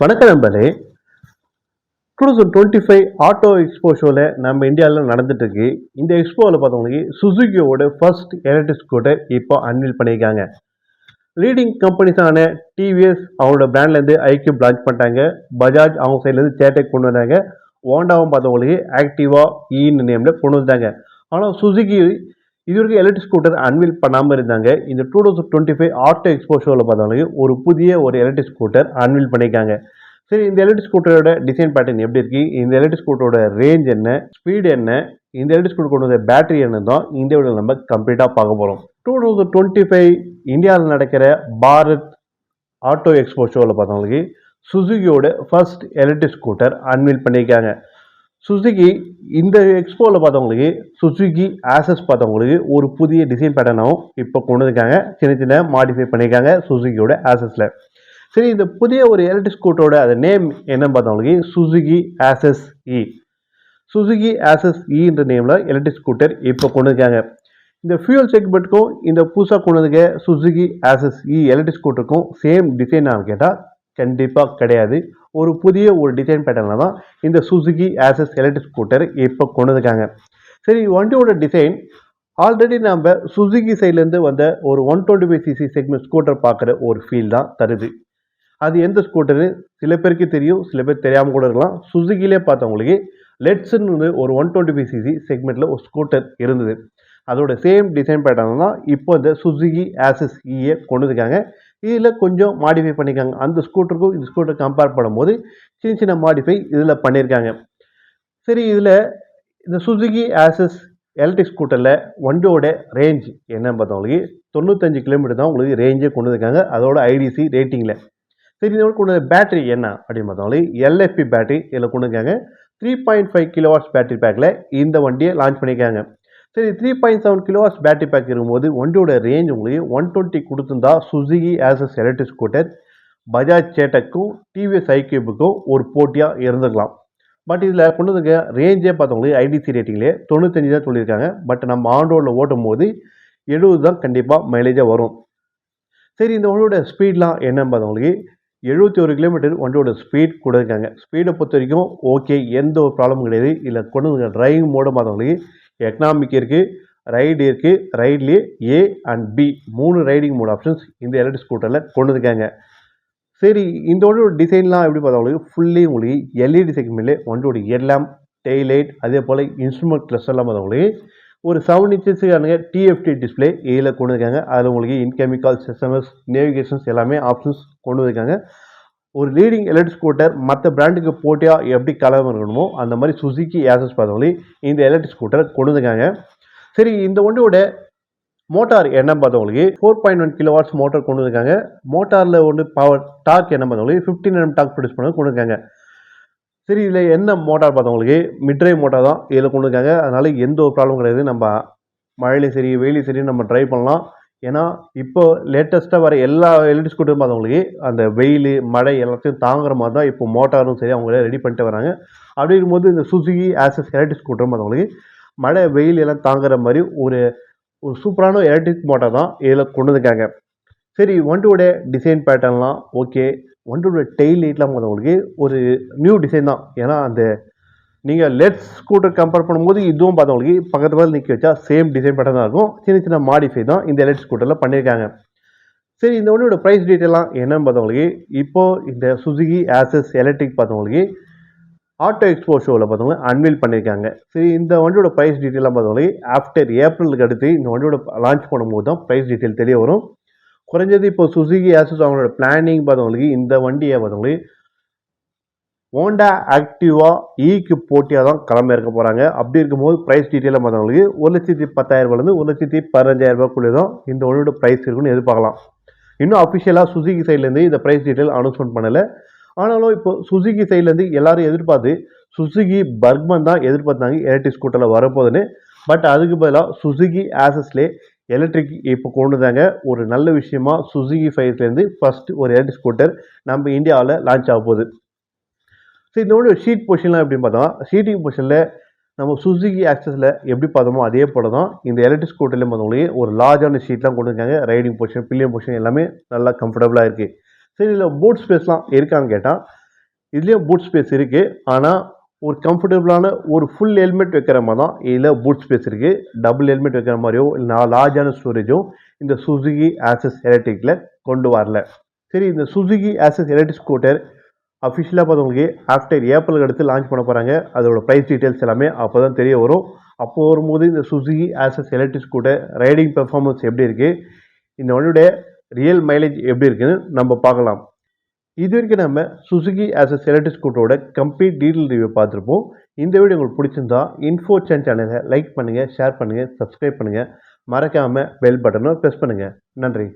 வணக்கம் நண்பர்களே. Two thousand twenty five auto expo ஷோவில் நம்ம இந்தியாவில் நடந்துட்டுருக்கு. இந்த எக்ஸ்போவில் பார்த்தவங்களுக்கு சுசுகியோட ஃபர்ஸ்ட் எலக்ட்ரிக் ஸ்கூட்டர் இப்போ அன்வீல் பண்ணியிருக்காங்க. லீடிங் கம்பெனிஸான டிவிஎஸ் அவங்களோட பிராண்ட்லேருந்து ஐக்யூப் லான்ச் பண்ணிட்டாங்க. பஜாஜ் அவங்க சைட்லேருந்து சேட்டக் கொண்டு வந்தாங்க. ஹோண்டாவும் பார்த்தவங்களுக்கு ஆக்டிவா ஈன்னு நேமில் கொண்டு வந்தாங்க ஆனால் சுசுகி இது வரைக்கும் எலக்ட்ரிக் ஸ்கூட்டர் அன்வீல் பண்ணாமல் இருந்தாங்க. இந்த two thousand twenty five auto expo ஷோவில் பார்த்தாலும் ஒரு புதிய ஒரு எலக்ட்ரிக் ஸ்கூட்டர் அன்வீல் பண்ணியிருக்காங்க. சரி இந்த எலக்ட்ரிக் ஸ்கூட்டரோட டிசைன் பேட்டர்ன் எப்படி இருக்கு? இந்த எலக்ட்ரிக் ஸ்கூட்டரோட ரேஞ்ச் என்ன? ஸ்பீடு என்ன? இந்த எலக்ட்ரிக் ஸ்கூட்டர் கொண்டு வந்த பேட்டரி என்ன தான் இந்த நம்ம கம்ப்ளீட்டாக பார்க்க போகிறோம் டூ தௌசண்ட் டுவெண்ட்டி ஃபைவ் இந்தியாவில் நடக்கிற பாரத் ஆட்டோ எக்ஸ்போ ஷோவில் பார்த்தவங்களுக்கு சுசுகியோட ஃபர்ஸ்ட் எலக்ட்ரிக் ஸ்கூட்டர் அன்வீல் பண்ணியிருக்காங்க. சுசுகி இந்த எக்ஸ்போவில் பார்த்தவங்களுக்கு சுசுகி ஆசஸ் பார்த்தவங்களுக்கு ஒரு புதிய டிசைன் பேட்டர்னாகவும் இப்போ கொண்டு வந்திருக்காங்க. சின்ன சின்ன மாடிஃபை பண்ணியிருக்காங்க சுசுகியோட ஆசஸில் சரி இந்த புதிய ஒரு எலக்ட்ரிக் ஸ்கூட்டரோட அது நேம் என்னன்னு பார்த்தவங்களுக்கு Suzuki Access E Suzuki Access இன்ற நேமில் எலக்ட்ரிக் ஸ்கூட்டர் இப்போ கொண்டு இருக்காங்க இந்த ஃபியூல் செக்மெண்ட்டுக்கும் இந்த புதுசாக கொண்டு வந்துருக்க Suzuki Access E e electric ஸ்கூட்டருக்கும் same டிசைனான்னு கேட்டால் கண்டிப்பாக கிடையாது. ஒரு புதிய ஒரு டிசைன் பேட்டர்னில் தான் இந்த சுசுகி ஆசஸ் எலக்ட்ரிக் ஸ்கூட்டர் இப்போ கொண்டு வந்திருக்காங்க சரி வண்டியோட டிசைன் ஆல்ரெடி நம்ம சுசுகி சைட்லேருந்து வந்த ஒரு one twenty five CC segment scooter பார்க்குற ஒரு ஃபீல் தான் தருது. அது எந்த ஸ்கூட்டரு சில பேருக்கு தெரியும் சில பேர் தெரியாமல் கூட இருக்கலாம். சுசுகிலே பார்த்தவங்களுக்கு லெட்ஸ்ன்னு ஒரு ஒன் டுவெண்ட்டி ஃபைவ் சிசி செக்மெண்ட்டில் ஒரு ஸ்கூட்டர் இருந்தது. அதோட சேம் டிசைன் பேட்டர்ன் தான் இப்போ இந்த சுசுகி ஆசஸ் இஏ கொண்டு இருக்காங்க இதில் கொஞ்சம் மாடிஃபை பண்ணியிருக்காங்க அந்த ஸ்கூட்டருக்கும் இந்த ஸ்கூட்டர் கம்பேர் பண்ணும்போது சின்ன சின்ன மாடிஃபை இதில் பண்ணியிருக்காங்க சரி இதில் இந்த சுசுகி ஆசஸ் எலக்ட்ரிக் ஸ்கூட்டரில் வண்டியோட ரேஞ்ச் என்னன்னு பார்த்தவங்களுக்கு தொண்ணூத்தஞ்சு கிலோமீட்டர் தான் உங்களுக்கு ரேஞ்சே கொண்டு வந்திருக்காங்க. அதோட ஐடிசி ரேட்டிங்கில் சரி இதோட கொண்டு பேட்டரி என்ன அப்படின்னு பார்த்தவங்களே எல்எஃப்பி பேட்டரி இதில் கொண்டு இருக்காங்க three point five kilowatts battery பேக்கில் இந்த வண்டியை லான்ச் பண்ணியிருக்காங்க. சரி three point seven kilowatts battery pack இருக்கும்போது வண்டியோட ரேஞ்ச் உங்களுக்கு ஒன் டுவெண்ட்டி கொடுத்துருந்தா Suzuki Access electric scooter Bajaj சேட்டக்கும் TVS ஐக்யூபுக்கும் ஒரு போட்டியாக இருந்துக்கலாம் பட் இதில் கொண்டு வந்து ரேஞ்சே பார்த்தவங்களுக்கு ஐடிசி ரேட்டிங்லேயே தொண்ணூத்தஞ்சு தான் சொல்லியிருக்காங்க. பட் நம்ம ஆன் ரோடில் ஓட்டும் போது எழுபது தான் கண்டிப்பாக மைலேஜாக வரும். சரி இந்த வண்டியோட ஸ்பீட்லாம் என்னன்னு பார்த்தவங்களுக்கு எழுபத்தி ஒரு கிலோமீட்டர் வண்டியோட ஸ்பீட் கொடுத்துருக்காங்க ஸ்பீடை பொறுத்த வரைக்கும் ஓகே எந்த ஒரு ப்ராப்ளமும் கிடையாது. இல்லை கொண்டு வந்து டிரைவிங் மோடு பார்த்தவங்களுக்கு எக்கனாமிக் இருக்குது ரைடு இருக்குது ரைட்லேயே ஏ அண்ட் பி மூணு ரைடிங் மூணு ஆப்ஷன்ஸ் இந்த எலக்ட்ரிக் ஸ்கூட்டரில் கொண்டு இருக்காங்க சரி இந்த வண்டியோட டிசைன்லாம் எப்படி பார்த்தா உங்களுக்கு ஃபுல்லி உங்களுக்கு எல்இடி செக்மெண்ட்லே வண்டியோட எல்லாம் டெய்லைட் அதே போல் இன்ஸ்ட்ருமெண்ட் கிளஸ்டர்லாம் பார்த்தவங்களுக்கு ஒரு செவன் இன்ச்சஸ்க்கானுங்க டிஎஃப்டி டிஸ்பிளே இதில் கொண்டு இருக்காங்க அதில் உங்களுக்கு இன்கெமிக்கல்ஸ் எஸ்எம்எஸ் நேவிகேஷன்ஸ் எல்லாமே ஆப்ஷன்ஸ் கொண்டு வந்துருக்காங்க. ஒரு லீடிங் எலக்ட்ரிக் ஸ்கூட்டர் மற்ற பிராண்டுக்கு போட்டியாக எப்படி கலவரணுமோ அந்த மாதிரி சுசுக்கி ஏசஸ் பார்த்தவங்களே இந்த எலக்ட்ரிக் ஸ்கூட்டர் கொண்டு சரி இந்த வண்டியோட மோட்டார் என்ன பார்த்தவங்களுக்கு four point one kilo watts motor கொண்டு வந்திருக்காங்க. மோட்டாரில் ஒன்று பவர் டார்க் என்ன பார்த்தவங்களுக்கு ஃபிஃப்டின் எம் டார்க் ப்ரொடியூஸ் பண்ண கொண்டு இருக்காங்க சரி இதில் என்ன மோட்டார் பார்த்தவங்களுக்கு மிட்ரைவ் மோட்டார் தான் இதில் கொண்டு இருக்காங்க அதனால் எந்த ஒரு ப்ராப்ளம் கிடையாது. நம்ம மழையிலையும் சரி வெயிலையும் சரி நம்ம ட்ரைவ் பண்ணலாம். ஏன்னா இப்போ லேட்டஸ்ட்டாக வர எல்லா எலக்ட்ரிக் ஸ்கூட்டரும் பார்த்தவங்களுக்கு அந்த வெயில் மழை எல்லாத்தையும் தாங்குற மாதிரி தான் இப்போ மோட்டாரும் சரி அவங்களே ரெடி பண்ணிட்டு வராங்க. அப்படி இருக்கும்போது இந்த சுசுகி ஆசஸ் எலக்ட்ரிக் ஸ்கூட்டரும் பார்த்தவங்களுக்கு மழை வெயில் எல்லாம் தாங்குற மாதிரி ஒரு ஒரு சூப்பரான எலக்ட்ரிக் மோட்டார் தான் இதில் கொண்டு வந்திருக்காங்க. சரி வண்டியோட டிசைன் பேட்டர்ன்லாம் ஓகே வண்டியோட டெய்ல் லைட்லாம் பார்த்தவங்களுக்கு ஒரு நியூ டிசைன் தான். ஏன்னா அந்த நீங்கள் லெட்ஸ் ஸ்கூட்டர் கம்பேர் பண்ணும்போது இதுவும் பார்த்தவங்களுக்கு பக்கத்து பக்கத்தில் நிற்க வச்சா சேம் டிசைன் பேட்டர்ன் தான் இருக்கும். சின்ன சின்ன மாடிஃபை தான் இந்த எலக்ட்ரிக் ஸ்கூட்டரில் பண்ணியிருக்காங்க சரி இந்த வண்டியோட ப்ரைஸ் டீட்டெயிலாம் என்னன்னு பார்த்தவங்களுக்கு இப்போது இந்த சுசுகி ஆசஸ் எலக்ட்ரிக் பார்த்தவங்களுக்கு ஆட்டோ எக்ஸ்போ ஷோவில் பார்த்தவங்க அன்வீல் பண்ணியிருக்காங்க சரி இந்த வண்டியோட ப்ரைஸ் டீட்டெயிலாம் பார்த்தவங்களுக்கு ஆஃப்டர் ஏப்ரலுக்கு அடுத்து இந்த வண்டியோட லான்ச் பண்ணும்போது தான் ப்ரைஸ் டீட்டெயில் தெரிய வரும். குறைஞ்சது இப்போ சுசுகி ஆசஸ் அவங்களோட பிளானிங் பார்த்தவங்களுக்கு இந்த வண்டியை பார்த்தவங்களுக்கு ஹோண்டா ஆக்டிவா ஈக்கு போட்டியாக தான் கிளம்ப இருக்க போகிறாங்க அப்படி இருக்கும்போது ப்ரைஸ் டீட்டெயிலாக பார்த்தவங்களுக்கு ஒரு லட்சத்தி பத்தாயிரரூபாலேருந்து ஒரு லட்சத்தி பதினஞ்சாயிரரூபாக்குள்ளே தான் இந்த ஒன்றோட ப்ரைஸ் இருக்குன்னு எதிர்பார்க்கலாம். இன்னும் அஃபிஷியலாக சுசுகி சைட்லேருந்து இந்த ப்ரைஸ் டீட்டெயில் அனௌன்ஸ்மெண்ட் பண்ணலை. ஆனாலும் இப்போ சுசுகி சைட்லேருந்து எல்லாரும் எதிர்பார்த்து சுசுகி பர்க்மன் தான் எதிர்பார்த்தாங்க எலக்ட்ரிக் ஸ்கூட்டரில் வரப்போகுதுன்னு. பட் அதுக்கு பதிலாக சுசுகி ஆசஸ்லே எலக்ட்ரிக் இப்போ கொண்டு தாங்க ஒரு நல்ல விஷயமா சுசுகி ஃபைவ்லேருந்து ஃபஸ்ட்டு ஒரு எலக்ட்ரிக் ஸ்கூட்டர் நம்ம இந்தியாவில் லான்ச் ஆக போகுது. ஸோ இதோட ஷீட் பொஷன்லாம் எப்படின்னு பார்த்தோம் ஷீட்டிங் பொஷனில் நம்ம சுசுகி ஆக்சஸில் எப்படி பார்த்தோமோ அதே போல தான் இந்த எலக்ட்ரிக் ஸ்கூட்டர்லேயும் பார்த்தவங்களே ஒரு லார்ஜான ஷீட்லாம் கொண்டு இருக்காங்க ரைடிங் பொஷன் பில்லியம் பொஷன் எல்லாமே நல்லா கம்ஃபர்டபுளாக இருக்குது சரி இதில் போட் ஸ்பேஸ்லாம் இருக்கான்னு கேட்டால் இதுலேயும் பூட் ஸ்பேஸ் இருக்குது ஆனால் ஒரு கம்ஃபர்டபுளான ஒரு ஃபுல் ஹெல்மெட் வைக்கிற மாதிரி தான் இதில் பூட் ஸ்பேஸ் இருக்குது டபுள் ஹெல்மெட் வைக்கிற மாதிரியோ இல்லை லார்ஜான ஸ்டோரேஜும் இந்த சுசுகி ஆசஸ் எலக்ட்ரிக்கில் கொண்டு வரல. சரி இந்த சுசுகி ஆசஸ் எலக்ட்ரிக் ஸ்கூட்டர் அஃபிஷியலாக பார்த்தவங்களுக்கு ஆஃப்டர் ஏப்ரலுக்கு அடுத்து லான்ச் பண்ண போகிறாங்க அதோட ப்ரைஸ் டீட்டெயில்ஸ் எல்லாமே அப்போ தான் தெரிய வரும். அப்போது வரும்போது இந்த Suzuki Access electric scooter riding performance எப்படி இருக்குது இந்த வண்டியோட ரியல் மைலேஜ் எப்படி இருக்குதுன்னு நம்ம பார்க்கலாம். இது வரைக்கும் நம்ம சுசுகி ஆசஸ் எலக்ட்ரிக் ஸ்கூட்டரோட கம்ப்ளீட் டீட்டெயில் ரிவ்யூ பார்த்துருப்போம். இந்த வீடியோ உங்களுக்கு பிடிச்சிருந்தா இன்ஃபோ சேன் சேனலை லைக் பண்ணுங்கள் ஷேர் பண்ணுங்கள் சப்ஸ்கிரைப் பண்ணுங்கள் மறக்காமல் பெல் பட்டனை ப்ரெஸ் பண்ணுங்கள் நன்றி.